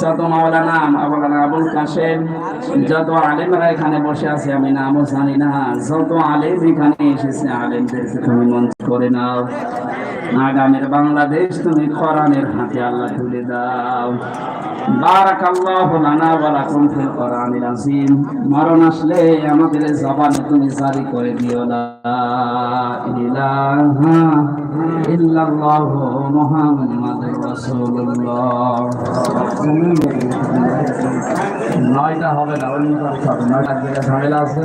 যত মাওলানা মাওলানা আবুল কাশেম, যত আলেমরা এখানে বসে আছে, আমি নামও জানি না। যত আলেম এখানে এসেছে, আলেমদেরকে তুমি মঞ্চ করে নাও। আগামীর বাংলাদেশ তুমি কোরআনের হাতে আল্লাহ তুলে দাও। মরণ আসলে আমাদের জবানে তুমি জারি করে দিও ইলাহা ইল্লাল্লাহু মুহাম্মাদুর রাসূলুল্লাহ। নয়টা হবে না অন্য নয়টা ঝামেলা আছে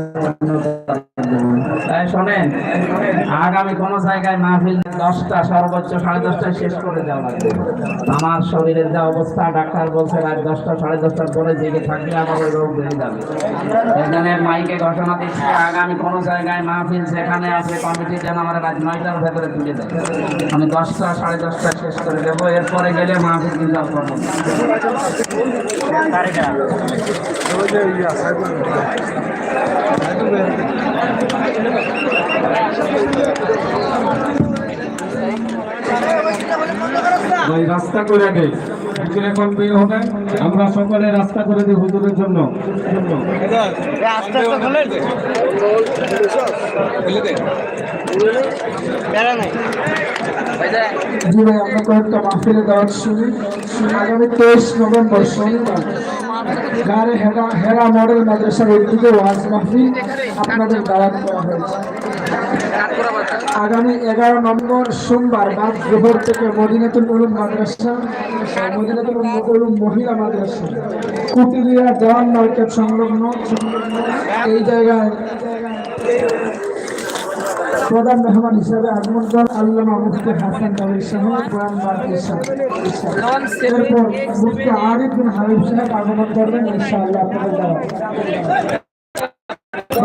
শোনেন, আগামী কোন জায়গায় মাহফিল দশটা, সর্বোচ্চ সাড়ে দশটায় শেষ করে দেওয়া লাগবে। আমার শরীরের যা অবস্থা, ডাক্তার বলছে রাত দশটা, সাড়ে দশটার পরে জেগে থাকলে আমার ওই রোগ বেড়ে যাবে। এখানে মাইকে ঘোষণা দিচ্ছে, আগামী কোন জায়গায় মাহফিল যেখানে আছে, কমিটি যেন আমার রাত নয়টার ভেতরে তুলে দেয়। আমি দশটা, সাড়ে দশটা শেষ করে দেবো, এরপরে গেলে মাহফিল কিন্তু আর করব না। ভাই রাস্তা করে দেয় হুজুর এখন বের হবে আমরা সকলে রাস্তা করে দিই হুজুরের জন্য। আমরা কয়েকটা মাহফিলে দেওয়ার শুনি আগামী তেইশ নভেম্বর শনিবার। গাড়ি হেরা হেরা মডেল মাদ্রাসার উদ্যোগে ওয়াজ মাহফিল আপনাদের দাওয়াত করা হয়েছে। আগামী এগারো নম্বর সোমবার বাদ জোহর থেকে মদিনাতুল উলুম মাদ্রাসা, মদিনাতুল মহিলা মাদ্রাসা, কুটিরিয়া দেওয়ান মার্কেট সংলগ্ন। এই জায়গায় প্রধান মেহমান হিসাবে আগমন করেন আল্লামা মুফতি হাসান নবী সাহেব কোরআন মাহফিল সাহেব এরপর মুফতি আরিফ বিন হাবিব সাহেব আগমন করবেন, ইনশাআল্লাহ আপনাদের দ্বারা।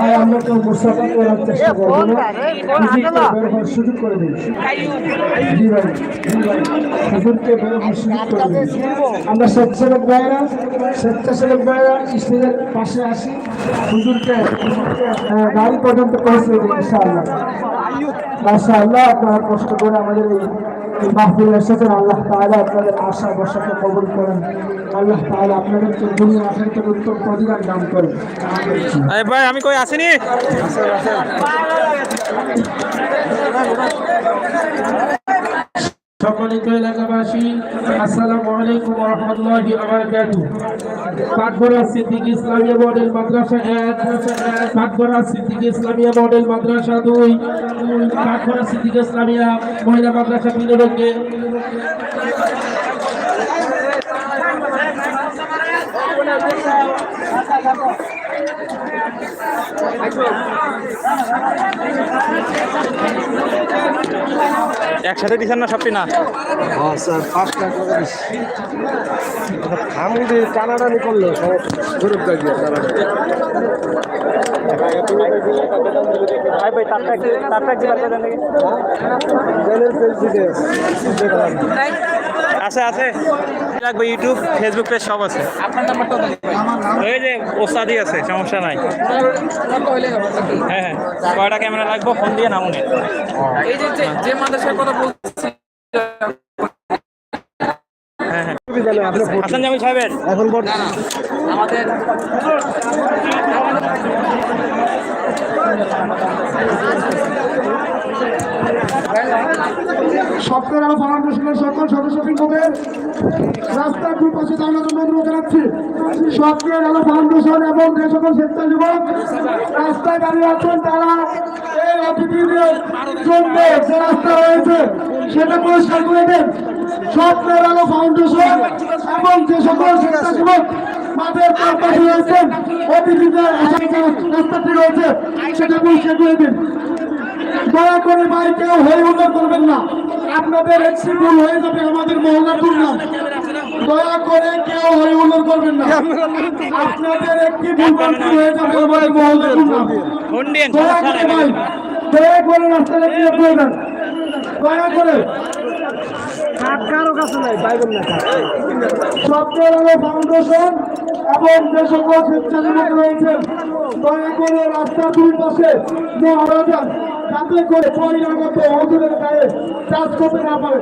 ভাই আমরা তো মুসাফা করার চেষ্টা করব না। সুযোগ করে দিন জি ভাই হুজুরকে সুযোগ করে দিন আমরা স্বেচ্ছাসেবক ভাইরা স্বেচ্ছাসেবক স্টেজের পাশে আসি। হুজুরকে গাড়ি পর্যন্ত পৌঁছে দিন ইনশাআল্লাহ। মাশা আল্লাহ আপনারা কষ্ট করে আমাদের এই মাহফিল এসেছেন আল্লাহ তাআলা আপনাদের আশা বসাকে কবুল করেন। আল্লাহ তাহলে আপনাদেরকে দুনিয়া আখেরাতে উত্তম প্রতিদান দান করেন। ভাই আমি কই আসিনি। সকলিত এলাকাবাসী, আসসালামু আলাইকুম রাহমাতুল্লাহি ওয়া বারাকাতুহু। পাটগড়া সিদ্দিক ইসলামিয়া মডেল মাদ্রাসা এক পাটগড়া সিদ্দিক ইসলামিয়া মডেল মাদ্রাসা দুই পাটগড়া সিদ্দিক ইসলামিয়া মহিলা মাদ্রাসা বিনোদনকে একসাথে দিছেন না সবটি না? স্যার পাঁচটা করে দিচ্ছি আমি টানাটানি করল সব গরিব দাঁড়িয়ে ভাই ভাই তারটা একটু- তারটা একটু বার দেন দেখি। আছে আছে। লাগবে ইউটিউব ফেসবুক পেজ সব আছে। ওই যে ওস্তাদি আছে সমস্যা নাই। হ্যাঁ হ্যাঁ। কয়টা ক্যামেরা লাগবে? ফোন দিয়ে নামুন এই যে যে- মাদ্রাসার কথা বলছি হ্যাঁ হ্যাঁ। হাসান জামিল সাহেবের। এখন আমাদের সপ্তাহের আলো ফাউন্ডেশনের সকল সদস্যবৃন্দদের রাস্তার দুপাশে দাঁড়ানোর জন্য অনুরোধ জানাচ্ছি। সপ্তাহের আলো ফাউন্ডেশন এবং যে সকল স্বেচ্ছাসেবক রাস্তায় দাঁড়িয়ে আছেন, তারা এই অতিথিদের জন্য যে রাস্তা রয়েছে, সেটা পরিষ্কার করে দেন। সপ্তাহের আলো ফাউন্ডেশন এবং যে সকল স্বেচ্ছাসেবক মাঠের চারপাশে রয়েছেন, অতিথিদের রাস্তাটি রয়েছে, সেটা পরিষ্কার করে দিন। দয়া করে ভাই কেউ হয়ে উল্লেখ করবেন না। আপনাদের একটি ভুল হয়ে যাবে আমাদের মহল্লার দুর্নাম দয়া করে কেউ হয়ে উল্লেখ করবেন না। আপনাদের একটি ভুল হয়ে যাবে আমাদের দয়া করে নাই ভাই দয়া করে রাস্তাটা ক্লিয়ার করে দেন। দয়া করে। সপ্তাহের আলো ফাউন্ডেশন এবং যে সকল স্বেচ্ছাসেবক রয়েছেন দয়া করে রাস্তা দুই পাশে মহারাজান যাতে করে পরিণামত হজুরের গায়ে চাষ করতে না পারে।